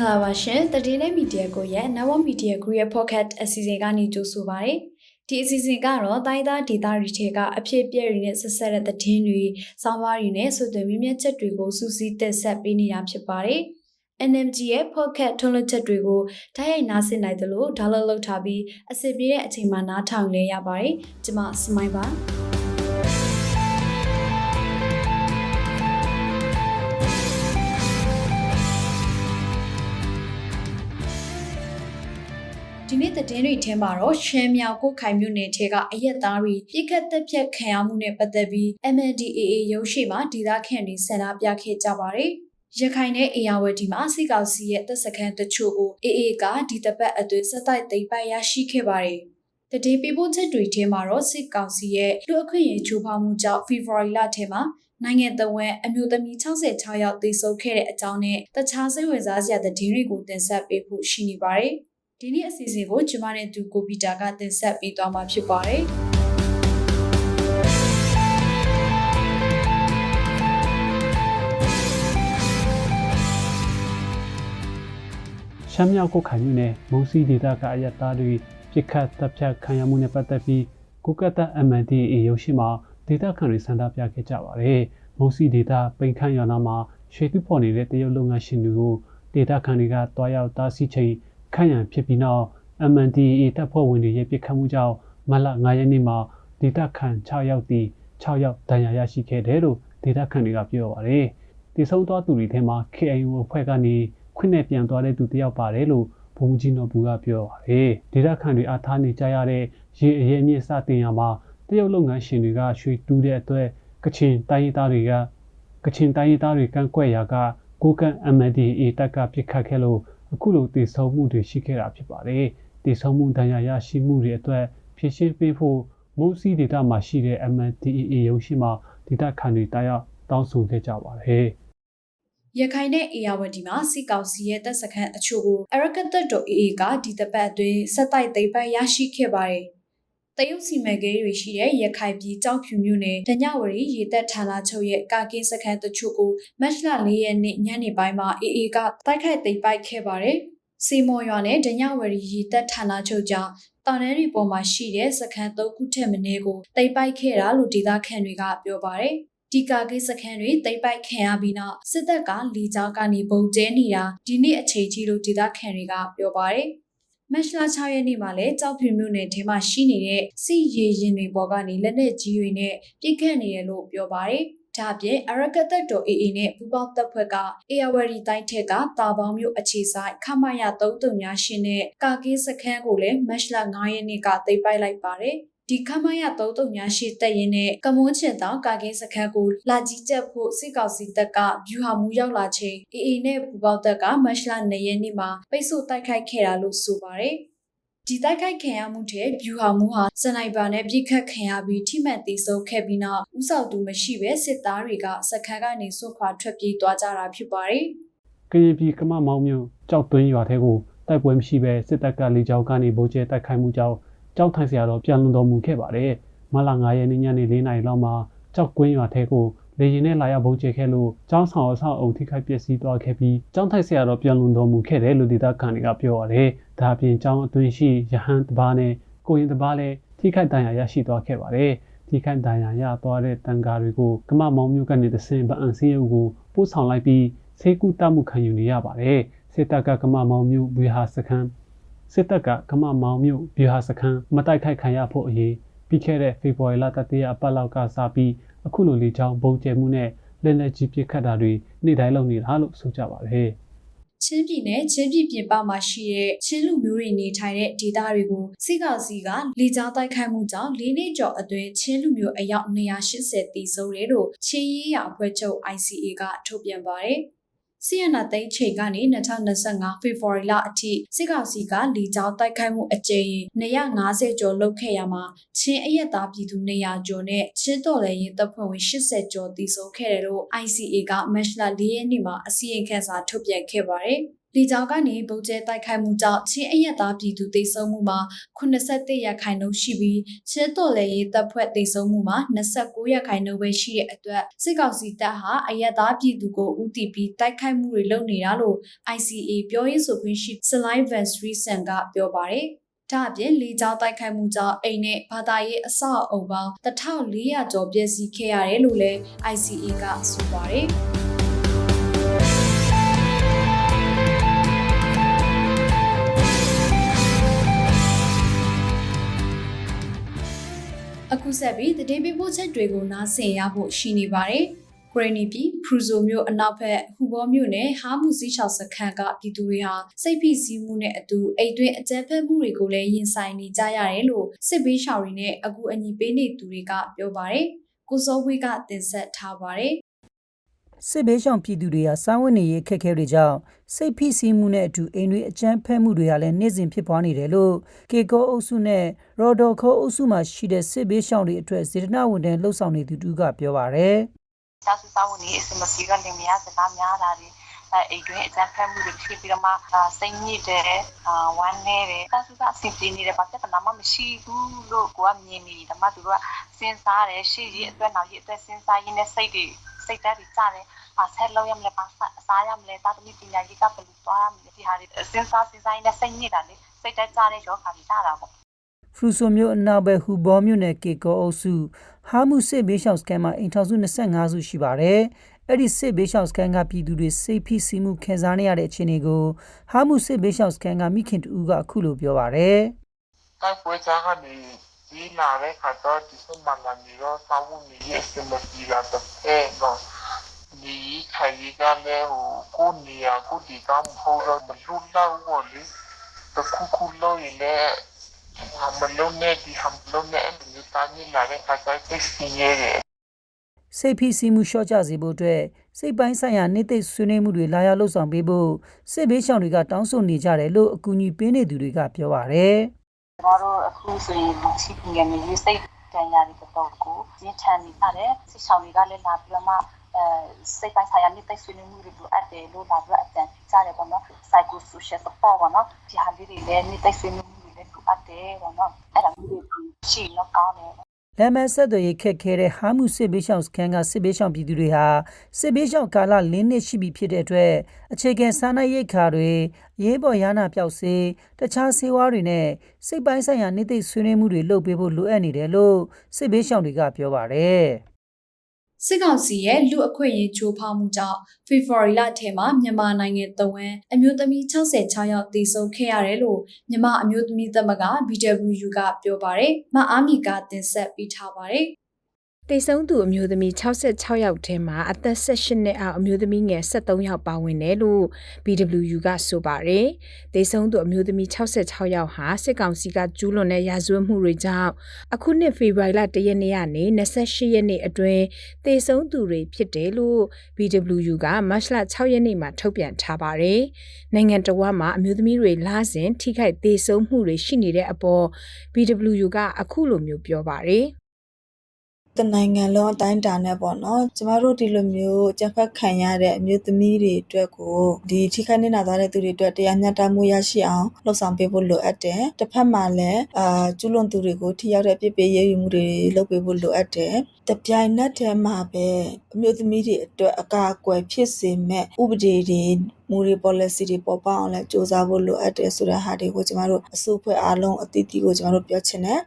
္ဂလာပါရှင်တတိလေးမီဒီယာကိုရဲ့ Network Media Group ရဲ့ podcast အစီအစဉ်ကနေကြိုဆိုပါရစေဒီအစီအစဉ်ကတော့တိုင်းသားဒေသတွေထဲကအဖြစ်အပျက်တွေနဲ့ဆက်ဆက်တဲ့သတင်းတွေ၊စောင်းပါးတွေနဲ့ဆိုတဲ့မြင့်မြတ်ချက်တွေကိုစူးစီးတက်ဆက်ပေးနေတာဖြစ်ပါတယ် NMG ရဲ့ podcast ထုတ်လွှင့်ချက်တွေကိုတိုက်ရိုက်နားဆင်နိုင်တယ်လို့ဒါလောက်လောက်ထားပြီးအစီအပြေတဲ့အချိန်မှာနားထောင်လဲရပါတယ်ကျွန်မစမိုင်းပါ နေ့သတင်းတွေထဲမှာတော့ရှမ်းမြောက်ကိုခိုင်မြို့နယ်ထဲကအရက်သားတွေပြစ်ခတ်တက်ဖြတ်ခံရမှုနဲ့ပတ်သက်ပြီး MNDAA ရုံးရှိမှဒေသခံတွေဆန္ဒပြခဲ့ကြပါတယ်။ရခိုင်နဲ့အေယာဝတီမှာစီကောက်စီရဲ့တပ်စခန်းတချို့ကို AA ကဒီတပတ်အတွင်းစက်တိုက်သိမ်းပိုက်ရရှိခဲ့ပါတယ်။တတိပိပို့ချက်တွေထဲမှာတော့စစ်ကောင်စီရဲ့လူအခွင့်အရေးချိုးဖောက်မှုကြောင့်ဖေဖော်ဝါရီလထဲမှာနိုင်ငံတော်ဝန်အမျိုးသမီး66ယောက်သေဆုံးခဲ့တဲ့အကြောင်းနဲ့တခြားစိတ်ဝင်စားစရာသတင်းတွေကိုတင်ဆက်ပေးဖို့ရှိနေပါတယ်။ ဒီနေ့အစီအစဉ်ကိုကျမနဲ့သူကိုပီတာကတင်ဆက်ပေးသွားမှာဖြစ်ပါတယ်။ရှမ်းမြောက်ကိုခိုင်မြို့နယ်မုံစီဒေသကအရက်သားတွေပြစ်ခတ်တပ်ဖြတ်ခံရမှုနဲ့ပတ်သက်ပြီးကုကတ္တ MNDAA ရုံးရှိမှာဒေသခံတွေဆန္ဒပြခဲ့ကြပါတယ်။မုံစီဒေသပိန်ခန့်ရွာနာမှာရွှေတူဖော်နေတဲ့တရုတ်လုပ်ငန်းရှင်တွေကိုဒေသခံတွေကတွားရောက်တားဆီးချိန် ခန့်ရန်ဖြစ်ပြီးနောက် MNDAA တပ်ဖွဲ့ဝင်တွေရဲ့ပြစ်ခတ်မှုကြောင့်မလ9ရက်နေ့မှာဒေသခံ6ယောက်တီ6ယောက်ဒဏ်ရာရရှိခဲ့တယ်လို့ဒေသခံတွေကပြောပါတယ်။တည်ဆုံသွားသူတွေထဲမှာ KIO အဖွဲ့ကနေခွင့်နဲ့ပြန်သွားတဲ့သူတယောက်ပါတယ်လို့ဘုံကြီးနော်ဘူးကပြောပါတယ်။ဒေသခံတွေအားထားနေကြရတဲ့ရေအရေးအမြင့်စတင်ရမှာတရုတ်လုပ်ငန်းရှင်တွေကရွှေတူးတဲ့အတွက်ကချင်တိုင်းရင်းသားတွေကကချင်တိုင်းရင်းသားတွေကန့်ကွက်ရာကကိုကန် MNDAA တပ်ကပြစ်ခတ်ခဲ့လို့ အခုလိုတည်ဆုံမှုတွေရှိခဲ့တာဖြစ်ပါတယ်။တည်ဆုံမှုဒဏ်ရာရရှိမှုတွေအတွက်ဖြည့်ရှင်းပေးဖို့မုံစီဒေတာမှာရှိတဲ့ MNDAA ရုံးရှိမှာဒေသခံတွေတားရောက်တောင်းဆိုခဲ့ကြပါတယ်။ရခိုင်နဲ့အေယာဝတီမှာစီကောင်စီရဲ့တပ်စခန်းအချို့ကိုအရကန်တပ်တော် AA ကဒီတပတ်အတွင်းစက်တိုက်သိမ်းပိုက်ရရှိခဲ့ပါတယ်။ တရုတ်စီမံကိန်းတွေရှိတဲ့ရခိုင်ပြည်ကြောက်ဖြူမြို့နယ်ဒညဝရီရေတပ်ဌာနချုပ်ရဲ့ကာကင်းစခန်းတချို့ကိုမတ်လ၄ရက်နေ့ညနေပိုင်းမှာ AA ကတိုက်ခိုက်သိမ်းပိုက်ခဲ့ပါတယ်။စီမော်ရွာနဲ့ဒညဝရီရေတပ်ဌာနချုပ်ကြောင့်တောင်တန်းတွေပေါ်မှာရှိတဲ့စခန်း၃ခုထက်မနည်းကိုတိတ်ပိုက်ခဲ့တာလို့ဒေသခံတွေကပြောပါတယ်။ဒီကာကိစခန်းတွေတိတ်ပိုက်ခံရပြီးနောက်စစ်တပ်ကလီကြောင်းကနေပုံကျဲနေတာဒီနေ့အချိန်ကြီးလို့ဒေသခံတွေကပြောပါတယ်။ မက်ရှလာ6ရက်နေ့မှာလည်းကြောက်ဖြူမြို့နယ်ထဲမှာရှိနေတဲ့စီရီရင်တွေပေါ်ကနေလက်နက်ကြီးတွေနဲ့ပြစ်ခတ်နေတယ်လို့ပြောပါတယ်။ဒါအပြင်အရကတ်တပ်တော် AA နဲ့ပူးပေါင်းတပ်ဖွဲ့ကအေယာဝရီတိုင်းထက်ကတာပေါင်းမြို့အခြေဆိုင်ခမရ33နဲ့ကာကင်းစခန်းကိုလည်းမက်ရှလာ9ရက်နေ့ကသိမ်းပိုက်လိုက်ပါတယ်။ ဒီခမရ33ရှိတက်ရင်နဲ့ကမွန်းချင်တောင်ကာကင်းစခန်းကိုလာကြီးကျက်ဖို့စစ်ကောင်စီတပ်ကဗျူဟာမူရောက်လာချိန် AA နဲ့ပူပေါင်းတပ်ကမက်ရှလာ2ရက်နေ့မှာပိတ်ဆို့တိုက်ခိုက်ခဲ့တာလို့ဆိုပါတယ်။ဒီတိုက်ခိုက်ခံရမှုတဲ့ဗျူဟာမူဟာစနိုက်ပါနဲ့ပြစ်ခတ်ခံရပြီးထိမှန်သေးဆုံးခဲ့ပြီးနောက်ဥဆောင်သူမရှိပဲစစ်သားတွေကစခန်းကနေဆွတ်ခွာထွက်ပြေးသွားကြတာဖြစ်ပါတယ်။ကရင်ပြည်ကမမောင်မြို့ကြောက်သွင်းရွာထဲကိုတိုက်ပွဲမရှိဘဲစစ်တပ်ကလေကြောင်းကနေဗိုလ်ကျဲတိုက်ခိုက်မှုကြောင့် ကြောက်ထိုင်စရာတော့ပြန်လွန်တော်မူခဲ့ပါတယ်။မလ9ရက်နေ့ညနေ4နာရီလောက်မှာကြောက်ကွင်းရွာထဲကိုလေရင်နဲ့လာရောက်ဗုံးကျဲခဲ့လို့ကျောင်းဆောင်အဆောက်အုံထိခိုက်ပျက်စီးသွားခဲ့ပြီးကျောင်းထိုင်စရာတော့ပြန်လွန်တော်မူခဲ့တယ်လို့ဒေသခံတွေကပြောပါတယ်။ဒါအပြင်ကျောင်းအတွင်းရှိရဟန်းတပားနဲ့ကိုရင်တပားလည်းထိခိုက်ဒဏ်ရာရရှိသွားခဲ့ပါတယ်။ထိခိုက်ဒဏ်ရာရသွားတဲ့တန်ကာတွေကိုကမမောင်မြို့ကနေတဆင်ပအံစင်းရုပ်ကိုပို့ဆောင်လိုက်ပြီးဆေးကုတမှုခံယူနေရပါတယ်။စစ်တပ်ကကမမောင်မြို့ဝေဟာစခန်း စစ်တပ်ကကမမောင်မြို့ဝေဟာစခန်းမတိုက်ခိုက်ခံရဖို့အရေးပြီးခဲ့တဲ့ဖေဖော်ဝါရီလတတိယအပတ်လောက်ကစပြီးအခုလိုလေးချောင်းပုံကျဲမှုနဲ့လက်လက်ကြီးပြစ်ခတ်တာတွေနေ့တိုင်းလုပ်နေတာလို့ဆိုကြပါတယ်ချင်းပြည်နယ်ချင်းပြည်ပြင်ပမှာရှိတဲ့ချင်းလူမျိုးတွေနေထိုင်တဲ့ဒေသတွေကိုစစ်ကောင်စီကလေကြောင်းတိုက်ခိုက်မှုကြောင့်၄နှစ်ကျော်အတွင်းချင်းလူမျိုးအယောက်280တီဆုံးတယ်လို့ချင်းရေးရအဖွဲ့ချုပ် ICA ကထုတ်ပြန်ပါတယ်။ ဆီယနာသိန်းချိန်ကနေ2025ဖေဖော်ဝါရီလအထိစစ်ကောင်စီကလေကြောင်းတိုက်ခိုက်မှုအကြိမ်250ကျော်လုပ်ခဲ့ရမှာချင်းအရက်သားပြည်သူ200ကျော်နဲ့ချင်းတော်လည်းရင်တပ်ဖွဲ့ဝင်80ကျော်တည်ဆုံခဲ့တယ်လို့ ICA ကမက်ရှလာ၄ရက်နေ့မှာအစီရင်ခံစာထုတ်ပြန်ခဲ့ပါတယ် လေကြောင်းကနေဗုံးကျဲတိုက်ခိုက်မှုကြောင့်ချင်းအရက်သားပြည်သူသေဆုံးမှုမှာ81ရာခိုင်နှုန်းရှိပြီးချင်းတော်လေရေးတပ်ဖွဲ့သေဆုံးမှုမှာ29ရာခိုင်နှုန်းပဲရှိတဲ့အတွက်စစ်ကောင်စီတပ်ဟာအရက်သားပြည်သူကိုဥတီပြီးတိုက်ခိုက်မှုတွေလုပ်နေတာလို့ ICA ပြောရေးဆိုခွင့်ရှိ Slide Vans Recent ကပြောပါတယ်။ဒါအပြင်လေကြောင်းတိုက်ခိုက်မှုကြောင့်အိမ်နဲ့ဘာသာရေးအဆောက်အအုံပေါင်း1400ကျော်ပျက်စီးခဲ့ရတယ်လို့လည်း ICA ကဆိုပါတယ်။ အခုဆက်ပြီးတည်င်းပေးပို့ချက်တွေကိုနားဆင်ရဖို့ရှိနေပါတယ်။ဂရနီပြည်ဖရူဇိုမြို့အနောက်ဘက်ဟူဘောမြို့နယ်ဟာမူစည်းချောက်စခန်းကပြည်သူတွေဟာစိတ်ဖိစီးမှုနဲ့အတူအိတ်တွင်းအကြမ်းဖက်မှုတွေကိုလည်းရင်ဆိုင်နေကြရတယ်လို့စစ်ဘေးရှောင်တွေနဲ့အကူအညီပေးနေသူတွေကပြောပါတယ်။ကိုစောဝေးကတင်ဆက်ထားပါတယ်။ စစ်ဘေးရှောင်ပြည်သူတွေဟာစားဝတ်နေရေးအခက်အခဲတွေကြောင့်စိတ်ဖိစီးမှုနဲ့အတူအိမ်တွေအကြမ်းဖက်မှုတွေဟာလည်းနေ့စဉ်ဖြစ်ပွားနေတယ်လို့ကေကောအုပ်စုနဲ့ရော်ဒိုခိုအုပ်စုမှာရှိတဲ့စစ်ဘေးရှောင်တွေအတွက်စေတနာဝန်ထမ်းလှုပ်ဆောင်နေသူတူကပြောပါရယ်စားစုစားဝင်နေအစမစီကလင်မယားစကားများတာတွေအဲအိမ်တွင်းအကြမ်းဖက်မှုတွေဖြစ်ပြီးတော့မှစိတ်ညစ်တယ်အာဝမ်းနေတယ်စားစုစားအဆင်ပြေနေတယ်ဘာပြဿနာမှမရှိဘူးလို့ကိုကမြင်နေတယ်မှသူတို့ကစဉ်းစားတယ်ရှေ့ကြီးအတွက်နောက်ကြီးအတွက်စဉ်းစားရင်းနဲ့စိတ်တွေ စိတ်ဓာတ်တွေကျတယ်ပါဆက်လို့ရမလဲပါစားရမလဲတာသမီပညာရေးကဘယ်လိုသွားရမလဲဒီဟာတွေစဉ်းစားစဉ်းစားရင်းနဲ့စိတ်ညစ်တာလေစိတ်ဓာတ်ကျတဲ့ရောဂါတွေကျတာပေါ့ဖရူဆိုမျိုးအနောက်ဘက်ဟူဘောမြို့နယ်ကေကောအုပ်စုဟာမှုစစ်ဘေးရှောင်စကန်မှာအိမ်ထောင်စု25စုရှိပါတယ်အဲ့ဒီစစ်ဘေးရှောင်စကန်ကပြည်သူတွေစိတ်ဖိစီးမှုခံစားနေရတဲ့အခြေအနေကိုဟာမှုစစ်ဘေးရှောင်စကန်ကမိခင်တူကအခုလိုပြောပါရယ်တိုက်ပွဲကြားကနေ ဒီလာတဲ့ခါတော့ဒီစမလာမီတော့စောင်းနေရဲ့စမစီလာတဲ့အဲတော့ဒီခိုင်ကြီးကလည်းဟိုကိုနေရကိုဒီကမဟုတ်တော့မလူတော့ဘူးလေတခုခုလို့ရင်လည်းမလုံးနဲ့ဒီဟမ်လုံးနဲ့အမြင်သားကြီးလာတဲ့ခါကျတော့စီရဲတယ်စိတ်ဖိစီးမှုလျှော့ချစေဖို့အတွက်စိတ်ပိုင်းဆိုင်ရာနေ့သိဆွေးနွေးမှုတွေလာရောက်လှုပ်ဆောင်ပေးဖို့စစ်ဘေးရှောင်တွေကတောင်းဆိုနေကြတယ်လို့အကူအညီပေးနေသူတွေကပြောပါရယ် ကျွန်တော်တို့အခုဆိုရင်လူချီငယ်မျိုးစိတ်တန်ရာတွေတော့ကိုရင်းချန်နေကြတယ်စစ်ဆောင်တွေကလည်းလာပြီးတော့မှအဲစိတ်ပိုင်းဆိုင်ရာနေ့သိဆွေးနွေးမှုတွေလိုအပ်တယ်လို့လာပြီးအတန်ပြကြတယ်ပေါ့နော် psycho social support ပေါ့နော်ဒီဟာလေးတွေလည်းနေ့သိဆွေးနွေးမှုတွေလည်းလိုအပ်တယ်ပေါ့နော်အဲ့ဒါမျိုးတွေရှိတော့ကောင်းတယ် လမ်းမဆက်သွယ်ရေးခက်ခဲတဲ့ဟာမှုစစ်ဘေးရှောင်စခန်းကစစ်ဘေးရှောင်ပြည်သူတွေဟာစစ်ဘေးရှောင်ကာလ၄နှစ်ရှိပြီဖြစ်တဲ့အတွက်အခြေခံစားနပ်ရိက္ခာတွေအရေးပေါ်ရဟနာပျောက်စေးတခြားဆေးဝါးတွေနဲ့စိတ်ပိုင်းဆိုင်ရာနေ့သိဆွေးနွေးမှုတွေလုပ်ပေးဖို့လိုအပ်နေတယ်လို့စစ်ဘေးရှောင်တွေကပြောပါရယ် စစ်ကောင်စီရဲ့လူအခွင့်အရေးချိုးဖောက်မှုကြောင့်ဖေဖော်ဝါရီလထဲမှာမြန်မာနိုင်ငံတဝန်းအမျိုးသမီး66ယောက်သေဆုံးခဲ့ရတယ်လို့မြန်မာအမျိုးသမီးသမဂ္ဂ BWU ကပြောပါတယ်။မအားမီကတင်ဆက်ပေးထားပါတယ်။ တိတ်ဆုံးသူအမျိုးသမီး66ယောက်ထဲမှာအသက်18နှစ်အောက်အမျိုးသမီးငယ်73ယောက်ပါဝင်တယ်လို့ BWU ကဆိုပါတယ်။တိတ်ဆုံးသူအမျိုးသမီး66ယောက်ဟာစစ်ကောင်စီကကျူးလွန်တဲ့ရာဇဝတ်မှုတွေကြောင့်အခုနှစ်ဖေဖော်ဝါရီလ1ရက်နေ့ကနေ28ရက်နေ့အတွင်းတိတ်ဆုံးသူတွေဖြစ်တယ်လို့ BWU ကမတ်လ6ရက်နေ့မှာထုတ်ပြန်ထားပါတယ်။နိုင်ငံတော်မှာအမျိုးသမီးတွေလာစဉ်ထိခိုက်သေဆုံးမှုတွေရှိနေတဲ့အပေါ် BWU ကအခုလိုမျိုးပြောပါတယ်။ တနိုင်ငံလုံးအတိုင်းအတာနဲ့ပေါ့နော်ကျမတို့ဒီလိုမျိုးအကြက်ဖက်ခံရတဲ့အမျိုးသမီးတွေအတွက်ကိုဒီထိခိုက်နေတာသွားတဲ့သူတွေအတွက်တရားမျှတမှုရရှိအောင်လှုံ့ဆော်ပေးဖို့လိုအပ်တယ်တစ်ဖက်မှာလည်းအာကျူးလွန်သူတွေကိုထိရောက်တဲ့အပြစ်ပေးရေးယူမှုတွေလုပ်ပေးဖို့လိုအပ်တယ်တပြိုင်နက်တည်းမှာပဲအမျိုးသမီးတွေအတွက်အကာအကွယ်ဖြစ်စေမဲ့ဥပဒေတွေမူတွေ policy တွေပေါ်ပေါက်အောင်လဲစ조사ဖို့လိုအပ်တယ်ဆိုတဲ့ဟာတွေကိုကျမတို့အစုအဖွဲ့အားလုံးအသီးသီးကိုကျမတို့ပြောချင်တယ်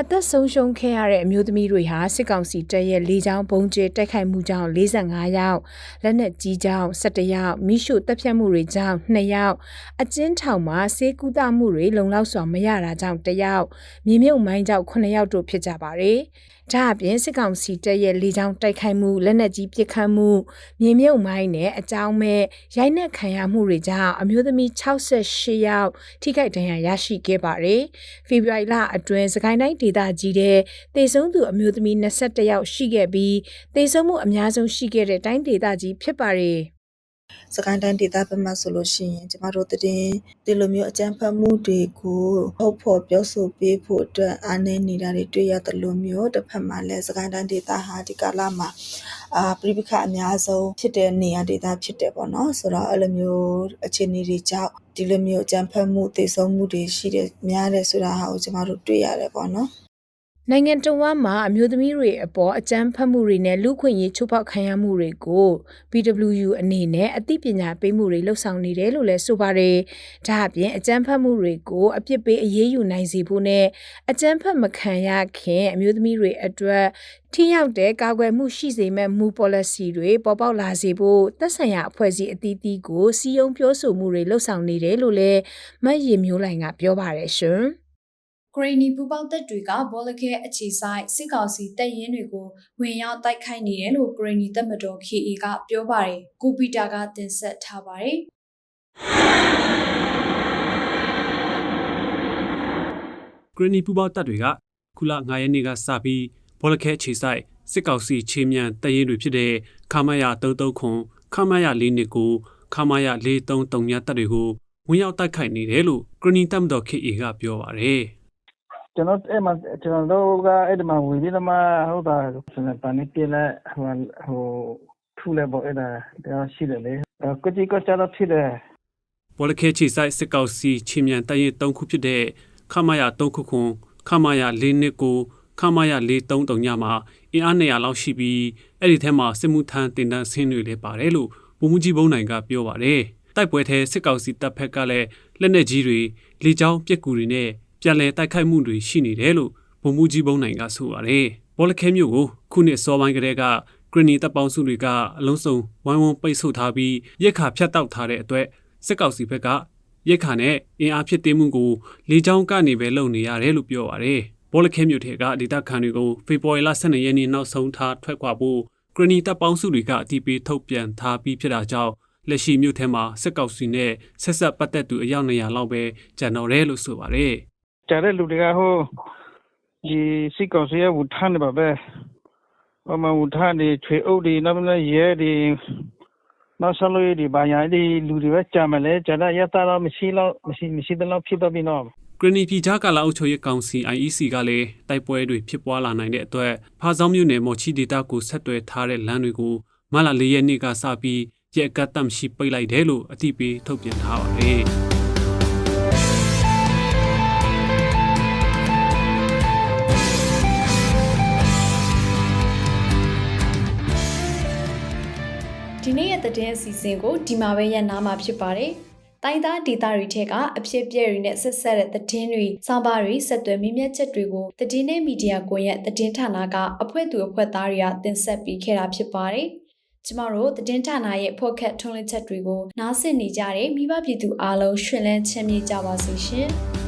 အသက်ဆုံးရှုံးခဲ့ရတဲ့အမျိုးသမီးတွေဟာစစ်ကောင်စီတပ်ရဲ့လေကြောင်းဘုံကျဲတိုက်ခိုက်မှုကြောင့်45ယောက်လက်နက်ကြီးကြောင့်17ယောက်မိရှုတပ်ဖြတ်မှုတွေကြောင့်2ယောက်အကျဉ်းထောင်မှာဆေးကုသမှုတွေလုံလောက်စွာမရတာကြောင့်1ယောက်မြေမြုပ်မိုင်းကြောင့်9ယောက်တို့ဖြစ်ကြပါတယ် ဒါအပြင်စစ်ကောင်စီတပ်ရဲ့လေကြောင်းတိုက်ခိုက်မှုလက်နက်ကြီးပစ်ခတ်မှုမြေမြုပ်မိုင်းနဲ့အကြောင်းမဲ့ရိုက်နှက်ခံရမှုတွေကြောင့်အမျိုးသမီး68ယောက်ထိခိုက်ဒဏ်ရာရရှိခဲ့ပါတယ်။ဖေဖော်ဝါရီလအတွင်းစကိုင်းတိုင်းဒေသကြီးတဲ့တေဆုံးသူအမျိုးသမီး21ယောက်ရှိခဲ့ပြီးတေဆုံးမှုအများဆုံးရှိခဲ့တဲ့တိုင်းဒေသကြီးဖြစ်ပါတယ်။ စကိုင်းတိုင်းဒေသဘက်မှာဆိုလို့ရှိရင် ကျမတို့တည်ဒီလိုမျိုးအကြမ်းဖက်မှုတွေကိုဟုတ်ဖို့ပြောဆိုပေးဖို့အတွက်အားနည်းနေတာတွေတွေ့ရတယ်လို့မျိုးတစ်ဖက်မှာလည်းစကိုင်းတိုင်းဒေသဟာဒီကာလမှာအာပြိပခအများဆုံးဖြစ်တဲ့နေရာဒေသဖြစ်တယ်ပေါ့နော်ဆိုတော့အဲ့လိုမျိုးအခြေအနေတွေကြောင့်ဒီလိုမျိုးအကြမ်းဖက်မှုတည်ဆုံမှုတွေရှိတဲ့များတယ်ဆိုတာဟာကိုကျမတို့တွေ့ရတယ်ပေါ့နော် နိုင်ငံတော်ဝန်မှာအမျိုးသမီးတွေအပေါ်အကြမ်းဖက်မှုတွေနဲ့လူခွင့်ရေးချိုးဖောက်ခံရမှုတွေကို PWU အနေနဲ့အသိပညာပေးမှုတွေလှုပ်ဆောင်နေတယ်လို့လည်းဆိုပါတယ်။ဒါအပြင်အကြမ်းဖက်မှုတွေကိုအပြစ်ပေးအရေးယူနိုင်စေဖို့နဲ့အကြမ်းဖက်မခံရခင်အမျိုးသမီးတွေအတွက်ထိရောက်တဲ့ကာကွယ်မှုရှိစေမဲ့မူ policy တွေပေါ်ပေါက်လာစေဖို့သက်ဆိုင်ရာအဖွဲ့အစည်းအသီးသီးကိုစီယုံပြောဆိုမှုတွေလှုပ်ဆောင်နေတယ်လို့လည်းမတ်ရီမျိုးလိုင်ကပြောပါတယ်ရှင်။ ဂရိနီပူပေါင်းတပ်တွေကဘောလခဲအခြေဆိုင်စစ်ကောင်စီတပ်ရင်းတွေကိုဝင်ရောက်တိုက်ခိုက်နေတယ်လို့ဂရိနီတပ်မတော် KA ကပြောပါတယ်။ကူပီတာကတင်ဆက်ထားပါတယ်။ဂရနီပူပေါတပ်တွေကခုလ9ရက်နေ့ကစပြီးဘောလခဲခြေဆိုင်စစ်ကောင်စီချေမြန်တရင်တွေဖြစ်တဲ့ခမရ33ခွန်ခမရ4နှစ်ကိုခမရ433ညတပ်တွေကိုဝင်ရောက်တိုက်ခိုက်နေတယ်လို့ဂရနီတပ်မတော် KA ကပြောပါတယ် ကျွန်တော်အဲ့မှာကျွန်တော်တို့ကအဲ့ဒီမှာဝင်ပြီးတော့မှဟုတ်တာစနေပန်နေပြလဲဟိုဟိုထူလဲပေါ့အဲ့ဒါတော့ရှိတယ်လေအဲ့ကတိကကြတော့ဖြစ်တယ်ဘောလခဲခြေဆိုင်စစ်ကောင်စီချေမြန်တရင်3ခုဖြစ်တဲ့ခမရ3ခုခွန်ခမရ4နှစ်ကိုခမရ433ညမှာအင်အား200လောက်ရှိပြီးအဲ့ဒီထဲမှာစစ်မှုထမ်းတင်တန်းဆင်းတွေလည်းပါတယ်လို့ဗိုလ်မှူးကြီးဘုံနိုင်ကပြောပါတယ်တိုက်ပွဲထဲစစ်ကောင်စီတပ်ဖက်ကလည်းလက်နက်ကြီးတွေလေကြောင်းပစ်ကူတွေနဲ့ ပြန်လည်တိုက်ခိုက်မှုတွေရှိနေတယ်လို့ဗိုလ်မှူးကြီးဘုံနိုင်ကဆိုပါတယ်ဘောလခဲမျိုးကိုခုနှစ်စောပိုင်းကတည်းကဂရနီတပ်ပေါင်းစုတွေကအလုံးစုံဝိုင်းဝန်းပိတ်ဆို့ထားပြီးရက်ခါဖြတ်တောက်ထားတဲ့အတွက်စစ်ကောင်စီဘက်ကရက်ခါနဲ့အင်အားဖြစ်သေးမှုကိုလေကြောင်းကနေပဲလုပ်နေရတယ်လို့ပြောပါတယ်ဘောလခဲမျိုးထဲကဒေတာခန်တွေကိုဖေဖော်ဝါရီလ12ရက်နေ့နောက်ဆုံးထားထွက်ခွာဖို့ဂရနီတပ်ပေါင်းစုတွေကအတီးပေးထုတ်ပြန်ထားပြီးဖြစ်တာကြောင့်လက်ရှိမြို့ထဲမှာစစ်ကောင်စီနဲ့ဆက်ဆက်ပတ်သက်သူအယောက်200လောက်ပဲကျန်တော့တယ်လို့ဆိုပါတယ် ကြတဲ့လူတွေကဟိုဒီစစ်ကောင်စီရဲ့ဝူထမ်းနေပါပဲဟိုမှာဝူထမ်းနေချွေအုပ်ဒီနောက်လည်းရဲဒီနောက်ဆက်လို့ဒီဘာညာဒီလူတွေပဲကြာမလဲကြာတဲ့ရတာတော့မရှိတော့မရှိမရှိတော့ဖြစ်တော့ပြီနော်ဂရနီပြည်ကြားကာလအုပ်ချုပ်ရေးကောင်စီ IEC ကလည်းတိုက်ပွဲတွေဖြစ်ပွားလာနိုင်တဲ့အတွက်ဖားဆောင်မြို့နယ်မော်ချီဒေတာကိုဆက်သွယ်ထားတဲ့လမ်းတွေကိုမလ၄ရက်နေ့ကစပြီးရက်အကတ်တမ်းရှိပိတ်လိုက်တယ်လို့အသိပေးထုတ်ပြန်ထားပါတယ်။ သတင်းအစီအစဉ်ကိုဒီမှာပဲရပ်နားမှာဖြစ်ပါတယ်။တိုင်းသားဒေသတွေထက်ကအဖြစ်အပျက်တွေနဲ့ဆက်ဆက်တဲ့သတင်းတွေ၊စောင်းပါတွေဆက်သွယ်မြင့်မြတ်ချက်တွေကိုသတင်းနဲ့မီဒီယာကွန်ရက်သတင်းဌာနကအဖွဲ့သူအဖွဲ့သားတွေကတင်ဆက်ပေးခဲ့တာဖြစ်ပါတယ်။ကျမတို့သတင်းဌာနရဲ့ဖော့ခတ်ထုံးလင်းချက်တွေကိုနားဆင်နေကြတဲ့မိဘပြည်သူအားလုံးရှင်လန်းချမ်းမြေ့ကြပါစေရှင်။